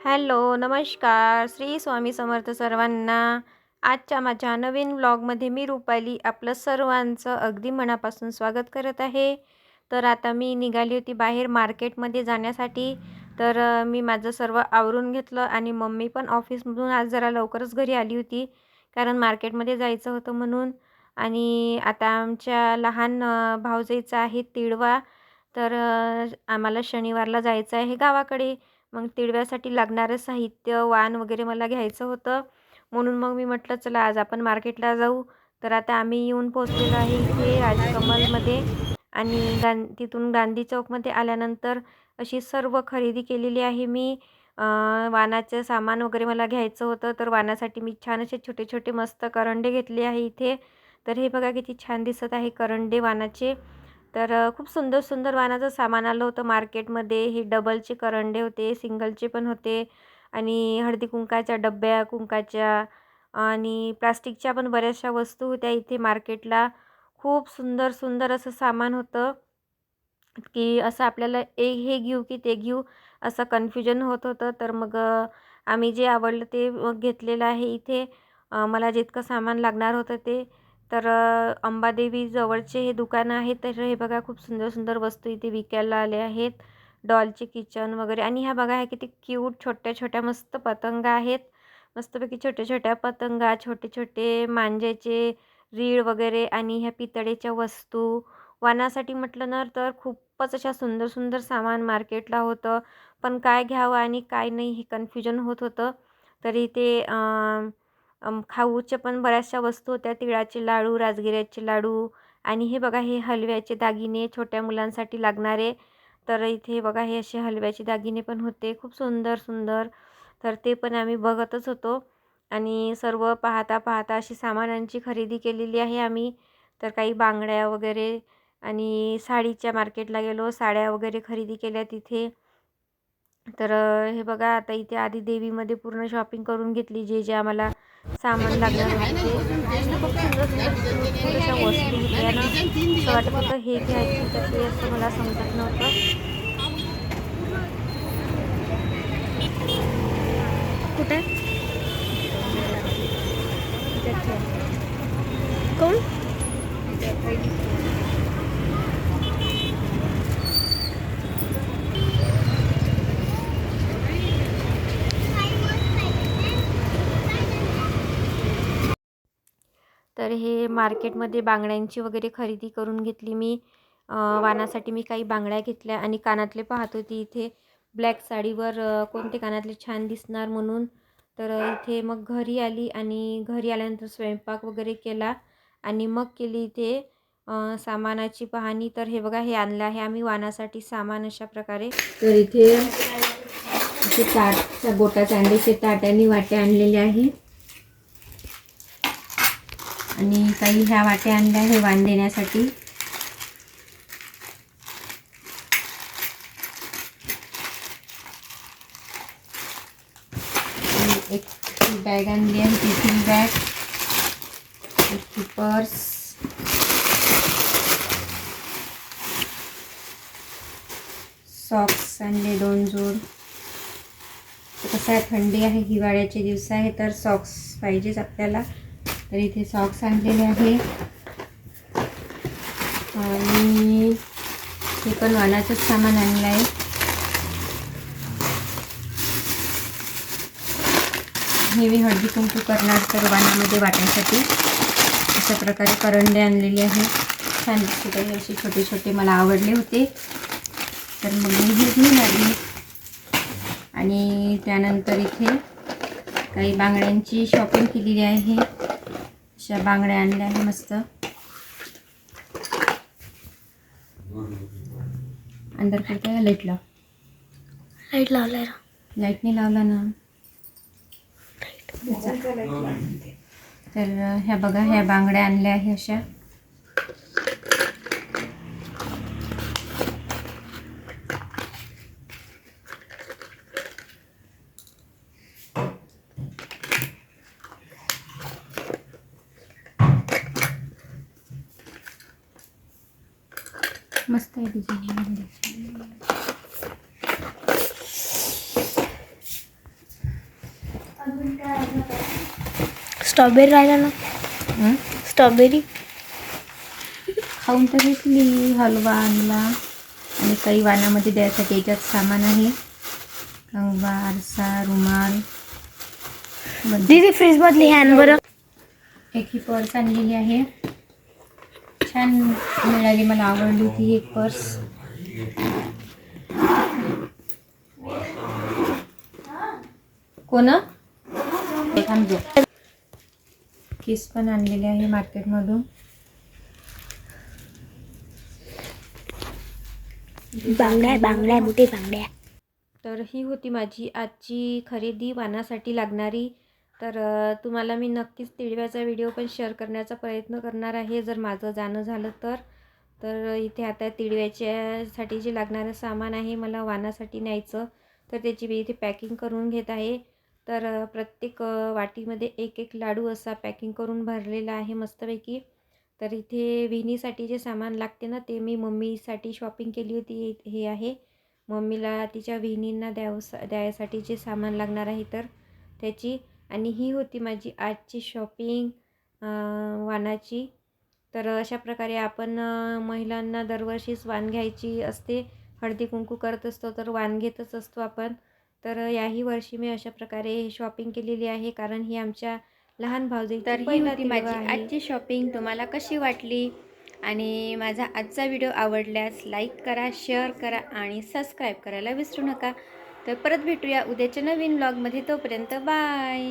Hello नमस्कार. श्री स्वामी समर्थ सर्वांना आजच्या माझ्या नवीन ब्लॉगमध्ये मी रुपाली आपलं सर्वांचं अगदी मनापासून स्वागत करत आहे. तर आता मी निघाली होती बाहेर मार्केटमध्ये जाण्यासाठी. तर मी माझं सर्व आवरून घेतलं आणि मम्मी पण ऑफिसमधून आज जरा लवकरच घरी आली होती. कारण मार्केटमध्ये जायचं होतं म्हणून. आणि आता आमच्या लहान अ, आहे तिळवा. तर आम्हाला शनिवारला जायचं आहे गावाकडे. मग तिळव्यासाठी लागणारं साहित्य वाण वगैरे मला घ्यायचं होतं. म्हणून मग मी म्हटलं चला आज आपण मार्केटला जाऊ. तर आता आम्ही येऊन पोचलेलो आहे इथे राजकमलमध्ये आणि गां तिथून गांधी चौकमध्ये आल्यानंतर अशी सर्व खरेदी केलेली आहे मी. वानाचं वाणाचं सामान वगैरे मला घ्यायचं होतं तर वाणासाठी मी छान असे छोटे छोटे मस्त करंडे घेतले आहे इथे. तर हे बघा किती छान दिसत आहे करंडे वाणाचे. तर खूप सुंदर सुंदर वाणाचं सामान आलं होतं मार्केटमध्ये. हे डबलचे करंडे होते सिंगलचे पण होते आणि हळदी कुंकाच्या डब्या कुंकाच्या आणि प्लास्टिकच्या पण बऱ्याचशा वस्तू होत्या इथे मार्केटला. खूप सुंदर सुंदर असं सामान होतं की असं आपल्याला ए हे घेऊ की ते घेऊ असं कन्फ्युजन होत होतं. तर मग आम्ही जे आवडलं ते मग घेतलेलं आहे इथे. मला जितकं सामान लागणार होतं ते तर अंबादेवी जवळचे हे दुकान आहे. तर हे बघा खूप सुंदर सुंदर वस्तू इथे विकायला आले आहेत. डॉलचे किचन वगैरे आणि ह्या बघा ह्या किती क्यूट छोट्या छोट्या मस्त पतंग आहेत. मस्तपैकी छोट्या छोट्या पतंगा छोटे छोटे मांज्याचे रीळ वगैरे आणि ह्या पितळेच्या वस्तू. वाणासाठी म्हटलं ना तर खूपच अशा सुंदर सुंदर सामान मार्केटला होतं. पण काय घ्यावं आणि काय नाही हे कन्फ्युजन होत होतं. तरी ते खाऊच्या पण बऱ्याचशा वस्तू होत्या. तिळाचे लाडू राजगिऱ्याचे लाडू आणि हे बघा हे हलव्याचे दागिने छोट्या मुलांसाठी लागणारे. तर इथे बघा हे असे हलव्याचे दागिने पण होते. खूप सुंदर सुंदर. तर ते पण आम्ही बघतच होतो. आणि सर्व पाहता पाहता अशी सामानांची खरेदी केलेली आहे आम्ही. तर काही बांगड्या वगैरे आणि साडीच्या मार्केटला गेलो साड्या वगैरे खरेदी केल्या तिथे. तर हे बघा आता इथे आधी देवीमध्ये पूर्ण शॉपिंग करून घेतली जे जे आम्हाला सामान लागणार होते ते खूप सुंदर सुंदर cute अशा वस्तू होत्या ना. असं वाटत होतं हे घ्यायची तर ते असं मला समजत नव्हतं. कुठे? कोण? तर हे मार्केटमध्ये बांगड्यांची वगैरे खरेदी करून घेतली मी. वानासाठी वाणासाठी मी काही बांगड्या घेतल्या आणि कानातले पाहत होती इथे ब्लॅक साडीवर कोणते कानातले छान दिसणार म्हणून. तर इथे मग घरी आली आणि घरी आल्यानंतर स्वयंपाक वगैरे केला आणि मग केली इथे सामानाची पाहणी. तर हे बघा हे आणलं आहे आम्ही वाणासाठी सामान अशा प्रकारे. तर इथे असे ताट गोटा चांदीचे ताट आणि वाटे आणलेले आहे आणि काही ह्या वाट्या आणल्या हे वाण देण्यासाठी. एक बॅग आणली आहे टिफिन बॅग एक पर्स सॉक्स आणले दोन जोड. कसं आहे थंडी आहे हिवाळ्याचे दिवस आहे तर सॉक्स पाहिजेच आपल्याला. तर इथे सॉक्स आणलेले आहे. आणि हे पण वानाचंच सामान आणलं आहे. हे मी हळदी कुंकू करणार तर वाणामध्ये वाटायसाठी. अशा प्रकारे करंडे आणलेले आहे. छान दिसत असे छोटे छोटे मला आवडले होते. तर मग मी हे घेऊन आली. आणि त्यानंतर इथे काही बांगड्यांची शॉपिंग केलेली आहे. अशा बांगड्या आणल्या आहे मस्त. अंदर करता लाइट लाव. लाइट लावलाय लाइट नाही लावला ना. तर ह्या बघा ह्या बांगड्या आणल्या आहे अशा. मस्त आहे डिझाईन स्ट्रॉबेरी राहिला ना? हं? स्ट्रॉबेरी खाऊन तर घेतली हलवा आणला. आणि काही वाणामध्ये द्यायसाठी याच्यात सामान आहे. कंगवा आरसा रुमाल. दीदी फ्रीज मधली हॅन बरं. एक ही पर्स आणलेली आहे. छान मिळाली मला आवडली होती ही एक पर्स. कोण? किस पण आणलेले आहे मार्केटमधून. बांगड्या बांगड्या मोठी बांगड्या. तर ही होती माझी आजची खरेदी वाणासाठी लागणारी तर तुम्हाला मी नक्कीच तिळव्याचा व्हिडिओ पण शेअर करण्याचा प्रयत्न करणार आहे. जर माझं जाणं झालं तर तर इथे आता तिळव्याच्यासाठी जे लागणारं सामान आहे मला वानासाठी न्यायचं. तर त्याची मी इथे पॅकिंग करून घेत आहे. तर प्रत्येक वाटीमध्ये एक एक लाडू असा पॅकिंग करून भरलेला आहे मस्तपैकी. तर इथे विणीसाठी जे सामान लागते ना ते मी मम्मीसाठी शॉपिंग केली होती. हे- आहे. मम्मीला तिच्या विहिणींना द्यावसा द्यायसाठी जे सामान लागणार आहे तर त्याची. आणि ही होती माझी आजची शॉपिंग वाणाची तर अशा प्रकारे आपण महिलांना दरवर्षीच वाण घ्यायची असते. हळदी कुंकू करत असतो तर वाण घेतच असतो आपण. तर याही वर्षी मी अशा प्रकारे शॉपिंग केलेली आहे कारण ही आमच्या लहान भाऊजी तर ही होती माझी आजची शॉपिंग तुम्हाला कशी वाटली? आणि माझा आजचा व्हिडिओ आवडल्यास लाईक करा शेअर करा आणि सबस्क्राईब करायला विसरू नका. तर परत भेटूया उद्याच्या नवीन ब्लॉगमध्ये तोपर्यंत बाय.